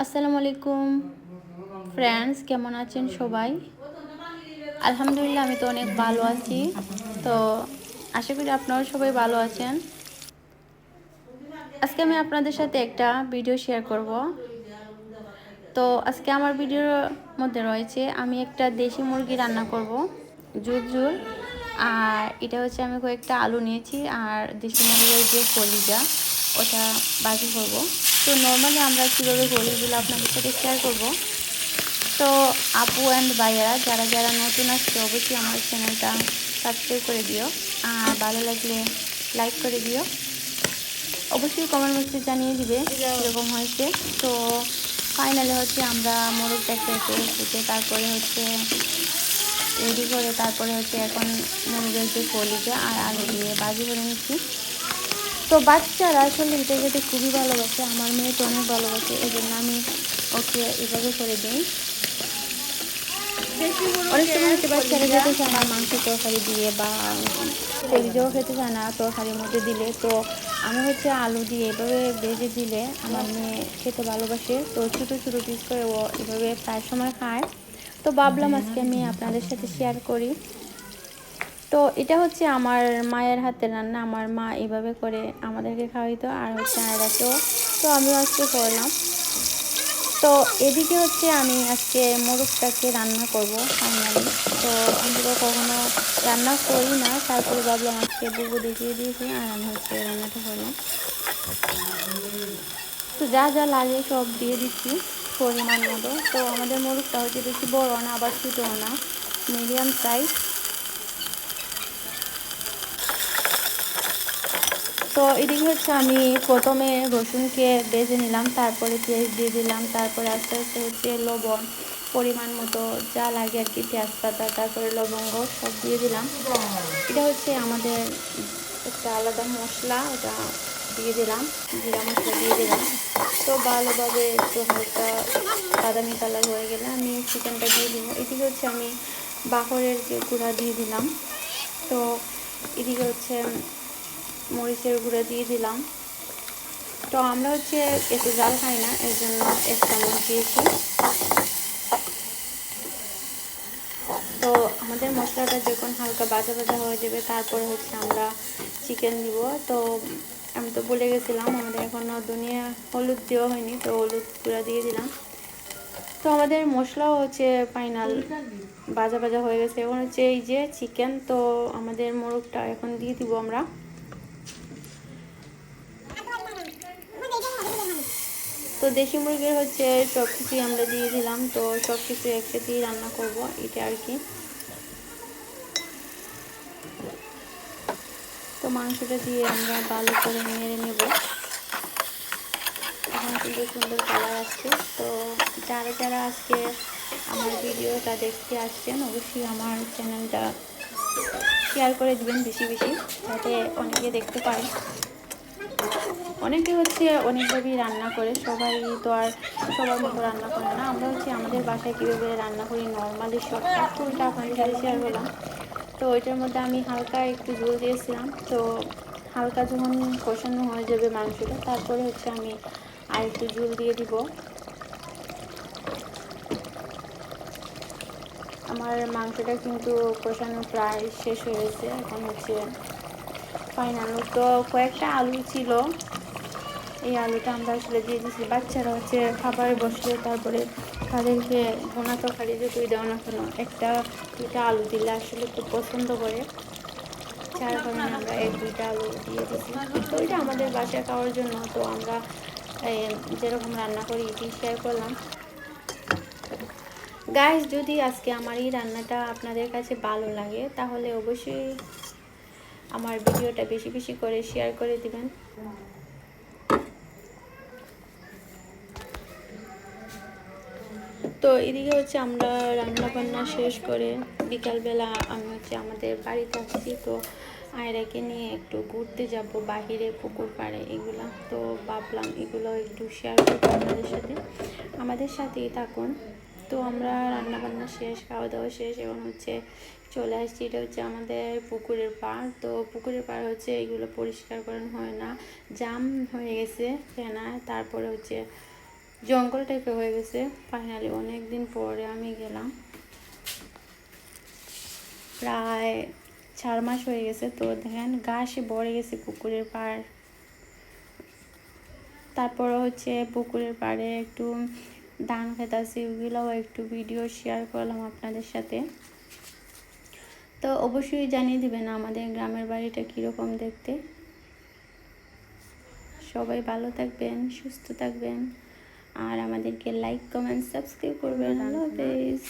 আসসালামু আলাইকুম। ফ্রেন্ডস কেমন আছেন সবাই? আলহামদুলিল্লাহ, আমি তো অনেক ভালো আছি। তো আশা করি আপনারা সবাই ভালো আছেন। আজকে আমি আপনাদের সাথে একটা ভিডিও শেয়ার করব। তো আজকে আমার ভিডিওর মধ্যে রয়েছে, আমি একটা দেশি মুরগি রান্না করব ঝুল ঝুল আর এটা হচ্ছে আমি কয়েকটা আলু নিয়েছি, আর দেশি মুরগির যে কলিজা, ওটা বাজি করব। তো নর্মালি আমরা কীভাবে এগুলো আপনাদের সাথে শেয়ার করব। তো আপু অ্যান্ড ভাইয়ারা, যারা যারা নতুন আসছে, অবশ্যই আমার চ্যানেলটা সাবস্ক্রাইব করে দিও। আর ভালো লাগলে লাইক করে দিও। অবশ্যই কমেন্ট বক্সে জানিয়ে দিবে এরকম হয়েছে। তো ফাইনালি হচ্ছে আমরা মোরগটাকে কেটে তারপরে হচ্ছে রেডি করে, তারপরে হচ্ছে এখন মুরগের যে কলিজা আর আলু দিয়ে বাজি করে নিচ্ছি। তো বাচ্চারা আসলে এটা যেতে খুবই ভালোবাসে, আমার মেয়ে তো অনেক ভালোবাসে এই জন্য আমি ওকে এভাবে করে দিই। অনেক সময় হচ্ছে বাচ্চারা চায় না, মাংস তরকারি দিয়ে বা খেতে চায় না, তরকারির মধ্যে দিলে। তো আমি হচ্ছে আলু দিয়ে এভাবে ভেজে দিলে আমার মেয়ে খেতে ভালোবাসে। তো ছোটো ছোটো পিস করে ও এভাবে প্রায় সময় খায়। তো ভাবলাম আজকে আমি আপনাদের সাথে শেয়ার করি। তো এটা হচ্ছে আমার মায়ের হাতে রান্না। আমার মা এভাবে করে আমাদেরকে খাওয়াইতো আর হচ্ছে আয়রাকেও। তো আমিও আজকে করলাম। তো এদিকে হচ্ছে আমি আজকে মোরগটাকে রান্না করব ফাইনালি তো আমি তো কখনো রান্না করি না। তারপরে ভাবলাম আজকে বুবু দেখিয়ে দিয়েছি আর আমি হচ্ছে রান্নাটা করলাম। তো যা যা লাগে সব দিয়ে দিচ্ছি পরিমাণ মতো। তো আমাদের মোরগটা হচ্ছে বেশি বড় না, আবার ছোটো না। মিডিয়াম সাইজ তো এদিকে হচ্ছে আমি প্রথমে রসুনকে বেজে নিলাম, তারপরে পেঁয়াজ দিয়ে দিলাম, তারপরে আস্তে আস্তে হচ্ছে লবণ পরিমাণ মতো যা লাগে আর কি তেজপাতা, তারপরে লবঙ্গ সব দিয়ে দিলাম। এটা হচ্ছে আমাদের একটা আলাদা মশলা, ওটা দিয়ে দিলাম, জিরা মশলা দিয়ে দিলাম। তো ভালোভাবে একটু হালকা বাদামি কালার হয়ে গেলে আমি চিকেনটা দিয়ে দিব। এদিকে হচ্ছে আমি বাহরের যে গুঁড়া দিয়ে দিলাম। তো এদিকে হচ্ছে মরিচের গুঁড়ো দিয়ে দিলাম। তো আমরা হচ্ছে একটু জাল খাই না, এর জন্য এক চামচ দিয়েছি। তো আমাদের মশলাটা যখন হালকা বাজা বাজা হয়ে যাবে, তারপরে হচ্ছে আমরা চিকেন দিব। তো আমি তো বলে গেছিলাম, আমাদের এখনও দুনিয়া হলুদ দেওয়া হয়নি, তো হলুদ গুঁড়া দিয়ে দিলাম। তো আমাদের মশলাও হচ্ছে ফাইনাল বাজা বাজা হয়ে গেছে। এখন হচ্ছে এই যে চিকেন তো আমাদের মোরগটা এখন দিয়ে দিব আমরা। তো দেশি মুরগির হচ্ছে সব কিছুই আমরা দিয়ে দিলাম, তো সব কিছু একসাথেই রান্না করব, এটা আর কি। তো মাংসটা দিয়ে আমরা ভালো করে মেরে নেব। এখন কিন্তু সুন্দর কালার আসছে। তো যারা যারা আজকে আমার ভিডিওটা দেখতে আসছেন, অবশ্যই আমার চ্যানেলটা শেয়ার করে দিবেন বেশি বেশি, যাতে অনেকে দেখতে পারে অনেকে হচ্ছে অনেকভাবেই রান্না করে, সবাই তো আর সবার মতো রান্না করে না। আমরা হচ্ছে আমাদের বাসায় কীভাবে রান্না করি নর্মালি সব ওইটা আপনাদের সাথে শেয়ার করলাম। তো ওইটার মধ্যে আমি হালকা একটু জল দিয়েছিলাম। তো হালকা যখন কষানো হয়ে যাবে মাংসটা, তারপরে হচ্ছে আমি আর একটু জল দিয়ে দিব। আমার মাংসটা কিন্তু কষানো প্রায় শেষ হয়ে গেছে। এখন হচ্ছে ফাইনাল তো কয়েকটা আলু ছিল। এই আলুটা আমরা আসলে দিয়ে দিচ্ছি বাচ্চারা হচ্ছে খাবারে বসলে তারপরে তাদেরকে ভোনা তরকারি যে তুই দেওয়া না কেন, একটা দুইটা আলু দিলে আসলে খুব পছন্দ করে। যার কারণে আমরা এক দুইটা আলু দিয়ে দিচ্ছি তো এটা আমাদের বাসায় খাওয়ার জন্য, তো আমরা যেরকম রান্না করি, এটি শেয়ার করলাম। গাইস যদি আজকে আমার এই রান্নাটা আপনাদের কাছে ভালো লাগে, তাহলে অবশ্যই আমার ভিডিওটা বেশি বেশি করে শেয়ার করে দিবেন। তো এদিকে হচ্ছে আমরা রান্না বান্না শেষ করে বিকালবেলা আমি হচ্ছে আমাদের বাড়িতে আসছি। তো আয়রাকে নিয়ে একটু ঘুরতে যাব, বাহিরে পুকুর পাড়ে এগুলা। তো ভাবলাম এগুলো একটু শেয়ার করব আপনাদের সাথে। আমাদের সাথেই থাকুন। তো আমরা রান্না বান্না শেষ খাওয়া দাওয়া শেষ এবং হচ্ছে চলে আসছি। এটা হচ্ছে আমাদের পুকুরের পাড়। তো পুকুরের পাড় হচ্ছে এগুলো পরিষ্কার করানো হয় না। জাম হয়ে গেছে ফেনায় তারপরে হচ্ছে জঙ্গল টাইপের হয়ে গেছে। ফাইনালি অনেক দিন পরে আমি গেলাম। প্রায় চার মাস হয়ে গেছে। তো দেখেন ঘাসে ভরে গেছে পুকুরের পাড়। তারপর হচ্ছে পুকুরের পাড়ে একটু ধান খেতাছি ওগুলোও একটু ভিডিও শেয়ার করলাম আপনাদের সাথে। তো অবশ্যই জানিয়ে দেবেন আমাদের গ্রামের বাড়িটা কীরকম দেখতে। সবাই ভালো থাকবেন সুস্থ থাকবেন আর আমাদেরকে লাইক কমেন্ট সাবস্ক্রাইব করবেন। আল্লাহ হাফেজ।